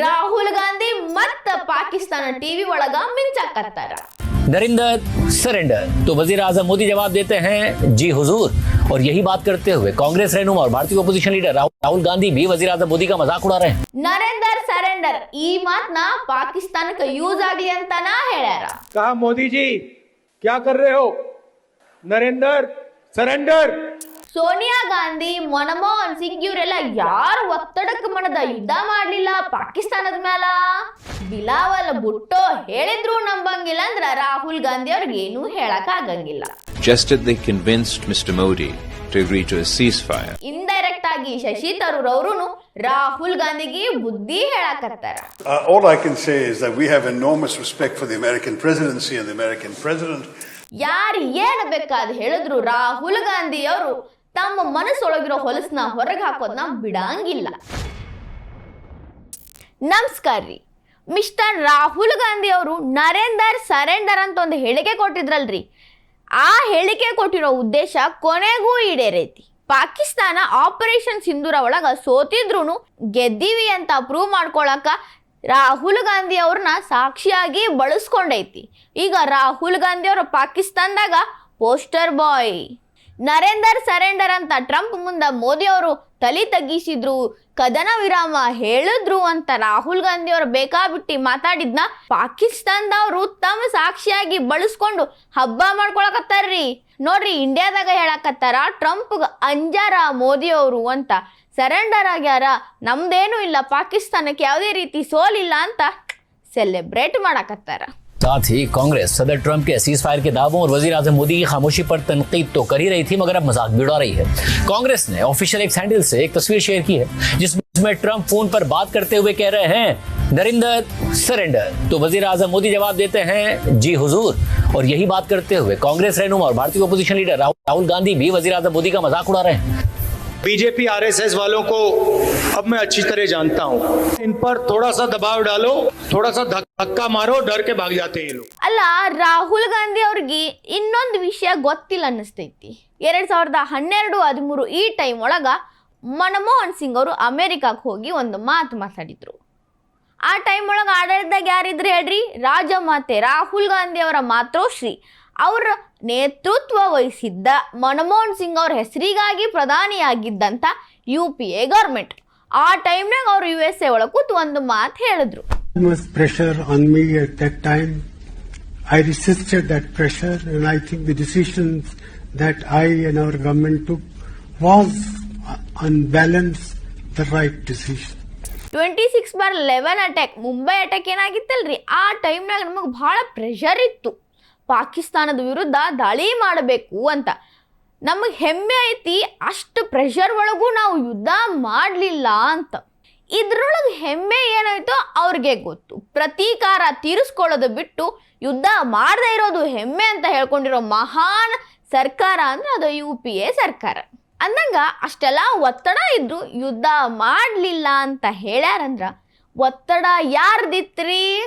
ರಾಹುಲ್ ಗಾಂಧಿ ಮತ್ತ ಪಾಕಿಸ್ತಾನ ಟಿವಿ ಒಳಗ ಮಿಂಚಾಕತ್ತಾರ नरिंदर सरेंडर तो वजीर आजम मोदी जवाब देते हैं जी हुजूर और यही बात करते हुए कांग्रेस रहनुमा और भारतीय ओपोजिशन लीडर राहुल राहुल गांधी भी वजीर आजम मोदी का मजाक उड़ा रहे हैं ನರೇಂದರ್ ಸರೆಂಡರ್ ಈ ಮಾತನ್ನ ಪಾಕಿಸ್ತಾನಕ್ಕೆ ಯೂಸ್ ಆಗ್ಲಿ ಅಂತನ ಹೇಳ್ಯಾರ कहा मोदी जी क्या कर रहे हो नरेंद्र सरेंडर ಸೋನಿಯಾ ಗಾಂಧಿ ಮನಮೋಹನ್ ಸಿಂಗ್ ಇವರೆಲ್ಲ ಯಾರು ಒತ್ತಡಕ್ಕೆ ಮನದ ಯುದ್ಧ ಮಾಡ್ಲಿಲ್ಲ ಪಾಕಿಸ್ತಾನದ ಮ್ಯಾಲ ಬಿಲಾವಲ್ ಬುಟ್ಟೋ ಹೇಳಿದ್ರು ನಂಬಂಗಿಲ್ಲ ಅಂದ್ರ ರಾಹುಲ್ ಗಾಂಧಿ ಅವ್ರಿಗೆ ಏನು ಹೇಳಕ್ ಆಗಂಗಿಲ್ಲ just as they convinced Mr. Modi to agree to a ceasefire. Indirect ಆಗಿ ಶಶಿ ತರೂರ್ ಅವರು ರಾಹುಲ್ ಗಾಂಧಿಗೆ ಬುದ್ಧಿ ಹೇಳಕತ್ತಾರ Uh, all I can say is that we have enormous respect for the American presidency and the American president. ಯಾರು ಏನ್ ಬೇಕಾದ್ ಹೇಳಿದ್ರು ರಾಹುಲ್ ಗಾಂಧಿ ಅವರು ತಮ್ಮ ಮನಸ್ಸೊಳಗಿರೋ ಹೊಲಸನ್ನ ಹೊರಗೆ ಹಾಕೋದನ್ನ ಬಿಡಂಗಿಲ್ಲ. ನಮಸ್ಕಾರ ರೀ. ಮಿಸ್ಟರ್ ರಾಹುಲ್ ಗಾಂಧಿ ಅವರು ನರೇಂದರ್ ಸರೆಂಡರ್ ಅಂತ ಒಂದು ಹೇಳಿಕೆ ಕೊಟ್ಟಿದ್ರಲ್ರಿ. ಆ ಹೇಳಿಕೆ ಕೊಟ್ಟಿರೋ ಉದ್ದೇಶ ಕೊನೆಗೂ ಈಡೇರೈತಿ. ಪಾಕಿಸ್ತಾನ ಆಪರೇಷನ್ ಸಿಂಧೂರ ಒಳಗ ಸೋತಿದ್ರು ಗೆದ್ದೀವಿ ಅಂತ ಪ್ರೂವ್ ಮಾಡ್ಕೊಳಕ ರಾಹುಲ್ ಗಾಂಧಿ ಅವ್ರನ್ನ ಸಾಕ್ಷಿಯಾಗಿ ಬಳಸ್ಕೊಂಡೈತಿ. ಈಗ ರಾಹುಲ್ ಗಾಂಧಿ ಅವರು ಪಾಕಿಸ್ತಾನದಾಗ ಪೋಸ್ಟರ್ ಬಾಯ್ ನರೇಂದರ್ ಸರೆಂಡರ್ ಅಂತ ಟ್ರಂಪ್ ಮುಂದೆ ಮೋದಿ ಅವರು ತಲೆ ತಗ್ಗಿಸಿದ್ರು, ಕದನ ವಿರಾಮ ಹೇಳಿದ್ರು ಅಂತ ರಾಹುಲ್ ಗಾಂಧಿ ಅವರು ಬೇಕಾಬಿಟ್ಟಿ ಮಾತಾಡಿದ್ನ ಪಾಕಿಸ್ತಾನದವರು ತಮ್ಮ ಸಾಕ್ಷಿಯಾಗಿ ಬಳಸ್ಕೊಂಡು ಹಬ್ಬ ಮಾಡ್ಕೊಳಕತ್ತಾರ್ರಿ. ನೋಡ್ರಿ, ಇಂಡಿಯಾದಾಗ ಹೇಳಕತ್ತಾರ ಟ್ರಂಪ್ ಅಂಜಾರ ಮೋದಿ ಅವರು ಅಂತ. ಸರೆಂಡರ್ ಆಗ್ಯಾರ, ನಮ್ದೇನು ಇಲ್ಲ, ಪಾಕಿಸ್ತಾನಕ್ಕೆ ಯಾವುದೇ ರೀತಿ ಸೋಲಿಲ್ಲ ಅಂತ ಸೆಲೆಬ್ರೇಟ್ ಮಾಡಕತ್ತಾರ. साथ ही कांग्रेस सदर ट्रंप के सीज फायर के दावों और वज़ीर आज़म मोदी की खामोशी पर तनकीद तो कर ही रही थी, मगर अब मज़ाक भी उड़ा रही है। कांग्रेस ने ऑफिशियल एक सैंडल से एक तस्वीर शेयर की है जिसमें ट्रंप फ़ोन पर बात करते हुए कह रहे हैं, नरिंदर, सरेंडर। तो वज़ीर आज़म मोदी जवाब देते हैं, जी हुजूर। और यही बात करते हुए कांग्रेस रहनुमा और भारतीय अपोजिशन लीडर राहुल गांधी भी वज़ीर आज़म मोदी का मज़ाक उड़ा रहे हैं। बीजेपी आरएसएस वालों को अब मैं अच्छी तरह जानता हूँ इन पर थोड़ा सा दबाव डालो थोड़ा सा धक- धक्का मारो डर के भाग जाते हैं ये लोग ಅಲ್ಲ ರಾಹುಲ್ ಗಾಂಧಿ ಅವ್ರಿಗೆ ಇನ್ನೊಂದು ವಿಷಯ ಗೊತ್ತಿಲ್ಲ ಅನ್ನಿಸ್ತೈತಿ ಎರಡ್ ಸಾವಿರದ ಹನ್ನೆರಡು ಹದಿಮೂರು ಈ ಟೈಮ್ ಒಳಗ ಮನಮೋಹನ್ ಸಿಂಗ್ ಅವರು ಅಮೆರಿಕಕ್ಕೆ ಹೋಗಿ ಒಂದು ಮಾತು ಮಾತಾಡಿದ್ರು ಆ ಟೈಮ್ ಒಳಗೆ ಆಡಳಿತದಾಗ ಯಾರಿದ್ರು ಹೇಳ್ರಿ ರಾಜಮಾತೆ ರಾಹುಲ್ ಗಾಂಧಿ ಅವರ ಮಾತೋಶ್ರೀ ಅವರ ನೇತೃತ್ವ ವಹಿಸಿದ್ದ ಮನಮೋಹನ್ ಸಿಂಗ್ ಅವ್ರ ಹೆಸರಿಗಾಗಿ ಪ್ರಧಾನಿಯಾಗಿದ್ದಂಥ ಯು ಪಿ ಎ ಗೌರ್ಮೆಂಟ್ ಆ ಟೈಮ್ನಾಗ ಅವರು ಯು ಎಸ್ ಎ ಒಳಗೆ ಕೂತು ಒಂದು ಮಾತು ಹೇಳಿದ್ರು. Pressure on me at that time I resisted that pressure I think the decision that I and our government to was on balance the right decision twenty six bar eleven attack Mumbai attack ಏನಾಗಿತ್ತಲ್ರಿ? ಆ ಟೈಮ್ನಾಗ ನಮಗೆ ಬಹಳ pressure ಇತ್ತು. ಪಾಕಿಸ್ತಾನದ ವಿರುದ್ಧ ದಾಳಿ ಮಾಡಬೇಕು ಅಂತ. ನಮಗೆ ಹೆಮ್ಮೆ ಐತಿ, ಅಷ್ಟು ಪ್ರೆಷರ್ ಒಳಗೂ ನಾವು ಯುದ್ಧ ಮಾಡಲಿಲ್ಲ ಅಂತ. ಇದ್ರೊಳಗೆ ಹೆಮ್ಮೆ ಏನಾಯ್ತೋ ಅವ್ರಿಗೆ ಗೊತ್ತು. ಪ್ರತೀಕಾರ ತೀರಿಸ್ಕೊಳ್ಳೋದು ಬಿಟ್ಟು ಯುದ್ಧ ಮಾಡದೇ ಇರೋದು ಹೆಮ್ಮೆ ಅಂತ ಹೇಳ್ಕೊಂಡಿರೋ ಮಹಾನ್ ಸರ್ಕಾರ ಅಂದ್ರೆ ಅದು ಯು ಪಿ ಎ ಸರ್ಕಾರ. ಅಂದಂಗ ಅಷ್ಟೆಲ್ಲ ಒತ್ತಡ ಇದ್ರು ಯುದ್ಧ ಮಾಡಲಿಲ್ಲ ಅಂತ ಹೇಳ್ಯಾರಂದ್ರ ಒತ್ತಡ ಯಾರ್ದಿತ್ರಿ?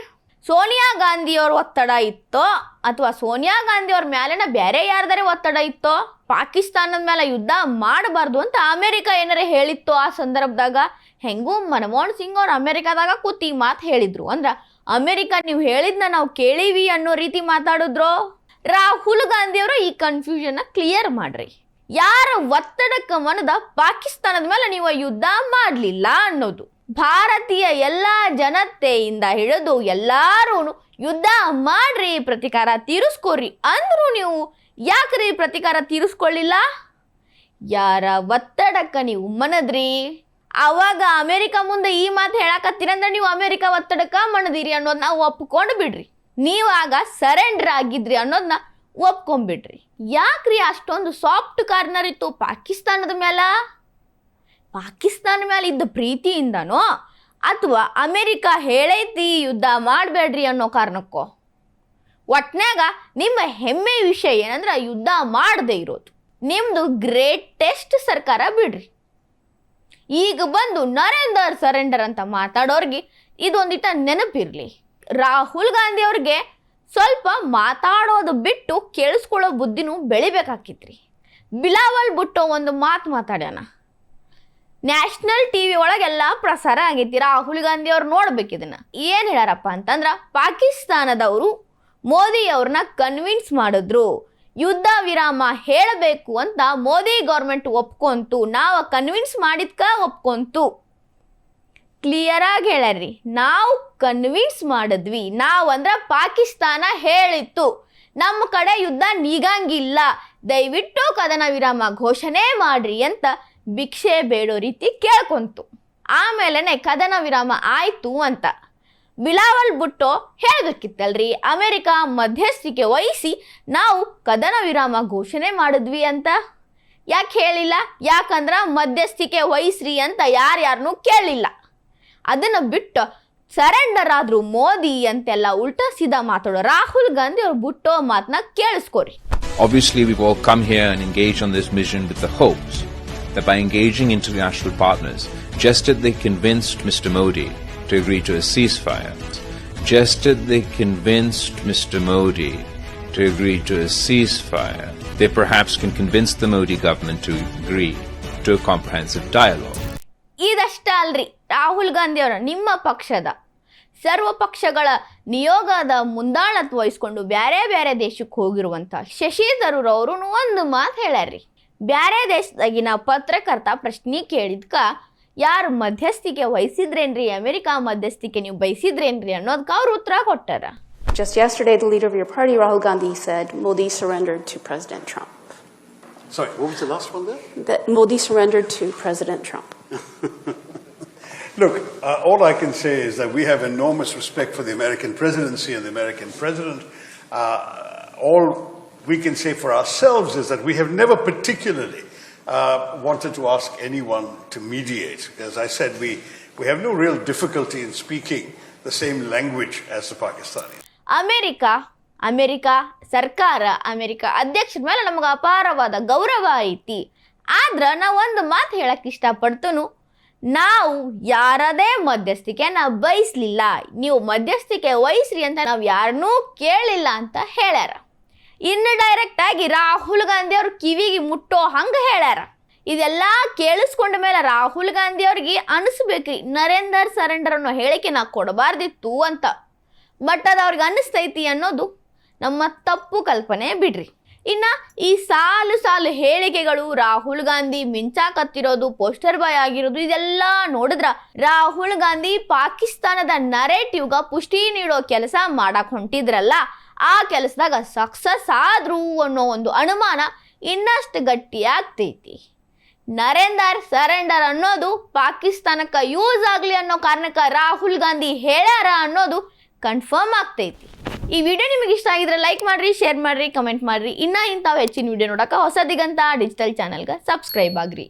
ಸೋನಿಯಾ ಗಾಂಧಿಯವ್ರ ಒತ್ತಡ ಇತ್ತೋ ಅಥವಾ ಸೋನಿಯಾ ಗಾಂಧಿ ಅವ್ರ ಮ್ಯಾಲೆನ ಬೇರೆ ಯಾರ್ದಾರೆ ಒತ್ತಡ ಇತ್ತೋ, ಪಾಕಿಸ್ತಾನದ ಮೇಲೆ ಯುದ್ಧ ಮಾಡಬಾರ್ದು ಅಂತ ಅಮೆರಿಕ ಏನಾರ ಹೇಳಿತ್ತೋ ಆ ಸಂದರ್ಭದಾಗ? ಹೆಂಗೂ ಮನಮೋಹನ್ ಸಿಂಗ್ ಅವ್ರು ಅಮೆರಿಕಾದಾಗ ಕೂತಿ ಮಾತು ಹೇಳಿದ್ರು. ಅಂದ್ರೆ, ಅಮೆರಿಕ ನೀವು ಹೇಳಿದ್ನ ನಾವು ಕೇಳೀವಿ ಅನ್ನೋ ರೀತಿ ಮಾತಾಡಿದ್ರು? ರಾಹುಲ್ ಗಾಂಧಿ ಅವರು ಈ ಕನ್ಫ್ಯೂಷನ್ ಕ್ಲಿಯರ್ ಮಾಡ್ರಿ. ಯಾರ ಒತ್ತಡಕ್ಕೆ ಮನದ ಪಾಕಿಸ್ತಾನದ ಮೇಲೆ ನೀವು ಯುದ್ಧ ಮಾಡಲಿಲ್ಲ ಅನ್ನೋದು. ಭಾರತೀಯ ಎಲ್ಲ ಜನತೆಯಿಂದ ಹಿಡಿದು ಎಲ್ಲರೂ ಯುದ್ಧ ಮಾಡ್ರಿ, ಪ್ರತಿಕಾರ ತೀರಿಸ್ಕೋರಿ ಅಂದ್ರು ನೀವು ಯಾಕ್ರಿ ಪ್ರತಿಕಾರ ತೀರಿಸ್ಕೊಳ್ಳಿಲ್ಲ? ಯಾರ ಒತ್ತಡಕ್ಕೆ ನೀವು ಮನದ್ರಿ? ಅವಾಗ ಅಮೆರಿಕ ಮುಂದೆ ಈ ಮಾತು ಹೇಳಕತ್ತಿರಂದ್ರೆ ನೀವು ಅಮೆರಿಕ ಒತ್ತಡಕ್ಕೆ ಮಣದಿರಿ ಅನ್ನೋದನ್ನ ಒಪ್ಕೊಂಡು ಬಿಡ್ರಿ. ನೀವು ಆಗ ಸರೆಂಡರ್ ಆಗಿದ್ರಿ ಅನ್ನೋದನ್ನ ಒಪ್ಕೊಂಡ್ಬಿಡ್ರಿ ಯಾಕ್ರಿ ಅಷ್ಟೊಂದು ಸಾಫ್ಟ್ ಕಾರ್ನರ್ ಇತ್ತು ಪಾಕಿಸ್ತಾನದ ಮೇಲೆ ಪಾಕಿಸ್ತಾನ ಮೇಲೆ ಇದ್ದ ಪ್ರೀತಿಯಿಂದನೋ ಅಥವಾ ಅಮೆರಿಕ ಹೇಳೈತಿ ಯುದ್ಧ ಮಾಡಬೇಡ್ರಿ ಅನ್ನೋ ಕಾರಣಕ್ಕೋ? ಒಟ್ನಾಗ ನಿಮ್ಮ ಹೆಮ್ಮೆ ವಿಷಯ ಏನಂದ್ರೆ ಯುದ್ಧ ಮಾಡದೇ ಇರೋದು. ನಿಮ್ಮದು ಗ್ರೇಟೆಸ್ಟ್ ಸರ್ಕಾರ ಬಿಡ್ರಿ. ಈಗ ಬಂದು ನರೇಂದರ್ ಸರೆಂಡರ್ ಅಂತ ಮಾತಾಡೋರಿಗೆ ಇದೊಂದಿಟ ನೆನಪಿರಲಿ. ರಾಹುಲ್ ಗಾಂಧಿ ಅವ್ರಿಗೆ ಸ್ವಲ್ಪ ಮಾತಾಡೋದು ಬಿಟ್ಟು ಕೇಳಿಸ್ಕೊಳ್ಳೋ ಬುದ್ಧಿನೂ ಬೆಳಿಬೇಕಾಕಿತ್ರಿ. ಬಿಲಾವಲ್ ಬುಟ್ಟೋ ಒಂದು ಮಾತು ಮಾತಾಡ್ಯಾನ. ನ್ಯಾಷನಲ್ ಟಿವಿ ಒಳಗೆಲ್ಲ ಪ್ರಸಾರ ಆಗೈತಿ ರಾಹುಲ್ ಗಾಂಧಿ ಅವ್ರು ನೋಡ್ಬೇಕು ಇದನ್ನ. ಏನು ಹೇಳ್ಯಾರಪ್ಪ ಅಂತಂದ್ರೆ ಪಾಕಿಸ್ತಾನದವರು ಮೋದಿ ಅವ್ರನ್ನ ಕನ್ವಿನ್ಸ್ ಮಾಡಿದ್ರು. ಯುದ್ಧ ವಿರಾಮ ಹೇಳಬೇಕು ಅಂತ ಮೋದಿ ಗೌರ್ಮೆಂಟ್ ಒಪ್ಕೊಂತು. ನಾವು ಕನ್ವಿನ್ಸ್ ಮಾಡಿದ್ಕ ಒಪ್ಕೊಂತು. ಕ್ಲಿಯರ್ ಆಗಿ ಹೇಳ್ಯಾರ್ರಿ. ನಾವು ಕನ್ವಿನ್ಸ್ ಮಾಡಿದ್ವಿ. ನಾವು ಅಂದ್ರೆ ಪಾಕಿಸ್ತಾನ ಹೇಳಿತ್ತು. ನಮ್ಮ ಕಡೆ ಯುದ್ಧ ನೀಗಂಗಿಲ್ಲ. ದಯವಿಟ್ಟು ಕದನ ವಿರಾಮ ಘೋಷಣೆ ಮಾಡ್ರಿ ಅಂತ ಭಿಕ್ಷೆ ಬೇಡೋ ರೀತಿ ಕೇಳ್ಕೊಂತು. ಆಮೇಲೆ ಕದನ ವಿರಾಮ ಆಯಿತು ಅಂತ. ಬಿಲಾವಲ್ ಬುಟ್ಟೋ ಹೇಳಬೇಕಿತ್ತಲ್ರಿ ಅಮೆರಿಕ ಮಧ್ಯಸ್ಥಿಕೆ ವಹಿಸಿ ನಾವು ಕದನ ವಿರಾಮ ಘೋಷಣೆ ಮಾಡಿದ್ವಿ ಅಂತ. ಯಾಕೆ ಹೇಳಿಲ್ಲ? ಯಾಕಂದ್ರೆ ಮಧ್ಯಸ್ಥಿಕೆ ವಹಿಸ್ರಿ ಅಂತ ಯಾರ್ಯಾರನ್ನೂ ಕೇಳಿಲ್ಲ. ಅದನ್ನು ಬಿಟ್ಟು ಸರೆಂಡರ್ ಆದರೂ ಮೋದಿ ಅಂತೆಲ್ಲ ಉಲ್ಟಾ ಸೀದಾ ಮಾತಾಡೋ ರಾಹುಲ್ ಗಾಂಧಿ ಅವ್ರು ಬುಟ್ಟೋ ಮಾತನ್ನ ಕೇಳಿಸ್ಕೊರಿ. All come here and engaged on this mission with the hopes that by engaging international partners, just as they convinced Mr. Modi to agree to a ceasefire, just as they convinced Mr. Modi to agree to a ceasefire, they perhaps can convince the Modi government to agree to a comprehensive dialogue. ಇದಷ್ಟೇ ಅಲ್ರಿ ರಾಹುಲ್ ಗಾಂಧಿ ಅವರ ನಿಮ್ಮ ಪಕ್ಷದ ಸರ್ವ ಪಕ್ಷಗಳ ನಿಯೋಗದ ಮುಂದಾಳತ್ವ ವಹಿಸ್ಕೊಂಡು ಬ್ಯಾರೆ ಬೇರೆ ದೇಶಕ್ಕೆ ಹೋಗಿರುವಂಥ ಶಶಿ ತರೂರ್ ಅವರು ಒಂದು ಮಾತು ಹೇಳ್ಯಾರ್ರಿ ಬ್ಯಾರೆ ದೇಶದಾಗಿನ ಪತ್ರಕರ್ತ ಪ್ರಶ್ನೆ ಕೇಳಿದ್ಕ ಯಾರು ಮಧ್ಯಸ್ಥಿಕೆ ವಹಿಸಿದ್ರೇನ್ರಿ ಅಮೆರಿಕ ಮಧ್ಯಸ್ಥಿಕೆ ನೀವು ಬಯಸಿದ್ರೇನ್ರಿ ಅನ್ನೋದಕ್ಕೆ ಅವ್ರು ಉತ್ತರ ಕೊಟ್ಟಾರ Just yesterday, the leader of your party, Rahul Gandhi, said Modi surrendered to President Trump. Sorry, what was the last one there? That Modi surrendered to President Trump. Look, uh, all I can say is that we have enormous respect for the American presidency and the American president. Uh, all we can say for ourselves is that we have never particularly uh, wanted to ask anyone to mediate. As I said, we, we have no real difficulty in speaking the same language as the Pakistanis. America. America ಸರ್ಕಾರ America ಅಧ್ಯಕ್ಷರ ಮೇಲೆ ನಮಗೆ ಅಪಾರವಾದ ಗೌರವ ಐತಿ ಆದ್ರೆ ನಾವು ಒಂದು ಮಾತು ಹೇಳಕ್ಕೆ ಇಷ್ಟಪಡ್ತನು ನಾವು ಯಾರದೇ ಮಧ್ಯಸ್ಥಿಕೆ ನಾವು ಬಯಸ್ಲಿಲ್ಲ ನೀವು ಮಧ್ಯಸ್ಥಿಕೆ ವಹಿಸ್ರಿ ಅಂತ ನಾವು ಯಾರನ್ನೂ ಕೇಳಿಲ್ಲ ಅಂತ ಹೇಳ್ಯಾರ ಇನ್ನು ಡೈರೆಕ್ಟ್ ಆಗಿ ರಾಹುಲ್ ಗಾಂಧಿ ಅವ್ರ ಕಿವಿಗೆ ಮುಟ್ಟೋ ಹಂಗೆ ಹೇಳ್ಯಾರ. ಇದೆಲ್ಲ ಕೇಳಿಸ್ಕೊಂಡ ಮೇಲೆ ರಾಹುಲ್ ಗಾಂಧಿ ಅವ್ರಿಗೆ ಅನಿಸ್ಬೇಕ್ರಿ ನರೇಂದರ್ ಸರೆಂಡರ್ ಅನ್ನೋ ಹೇಳಿಕೆ ನಾ ಕೊಡಬಾರ್ದಿತ್ತು ಅಂತ. ಬಟ್ ಅದು ಅವ್ರಿಗೆ ಅನ್ನಿಸ್ತೈತಿ ಅನ್ನೋದು ನಮ್ಮ ತಪ್ಪು ಕಲ್ಪನೆ ಬಿಡ್ರಿ. ಇನ್ನ ಈ ಸಾಲು ಸಾಲು ಹೇಳಿಕೆಗಳು ರಾಹುಲ್ ಗಾಂಧಿ ಮಿಂಚಾಕತ್ತಿರೋದು ಪೋಸ್ಟರ್ ಬಾಯ್ ಆಗಿರೋದು, ಇದೆಲ್ಲ ನೋಡಿದ್ರ ರಾಹುಲ್ ಗಾಂಧಿ ಪಾಕಿಸ್ತಾನದ ನರೇಟಿವ್ಗ ಪುಷ್ಟಿ ನೀಡೋ ಕೆಲಸ ಮಾಡಕ್ ಹೊಂಟಿದ್ರಲ್ಲ, ಆ ಕೆಲಸದಾಗ ಸಕ್ಸಸ್ ಆದ್ರು ಅನ್ನೋ ಒಂದು ಅನುಮಾನ ಇನ್ನಷ್ಟು ಗಟ್ಟಿಯಾಗ್ತೈತಿ. ನರೇಂದರ್ ಸರೆಂಡರ್ ಅನ್ನೋದು ಪಾಕಿಸ್ತಾನಕ್ಕೆ ಯೂಸ್ ಆಗಲಿ ಅನ್ನೋ ಕಾರಣಕ್ಕೆ ರಾಹುಲ್ ಗಾಂಧಿ ಹೇಳ್ಯಾರ ಅನ್ನೋದು ಕನ್ಫರ್ಮ್ ಆಗ್ತೈತಿ. ಈ ವಿಡಿಯೋ ನಿಮಗೆ ಇಷ್ಟ ಆಗಿದ್ರೆ ಲೈಕ್ ಮಾಡ್ರಿ ಶೇರ್ ಮಾಡ್ರಿ ಕಮೆಂಟ್ ಮಾಡ್ರಿ. ಇನ್ನೂ ಇಂಥವು ಹೆಚ್ಚಿನ ವಿಡಿಯೋ ನೋಡೋಕೆ ಹೊಸದಿಗಂತ ಡಿಜಿಟಲ್ ಚಾನಲ್ಗೆ ಸಬ್ಸ್ಕ್ರೈಬ್ ಆಗ್ರಿ.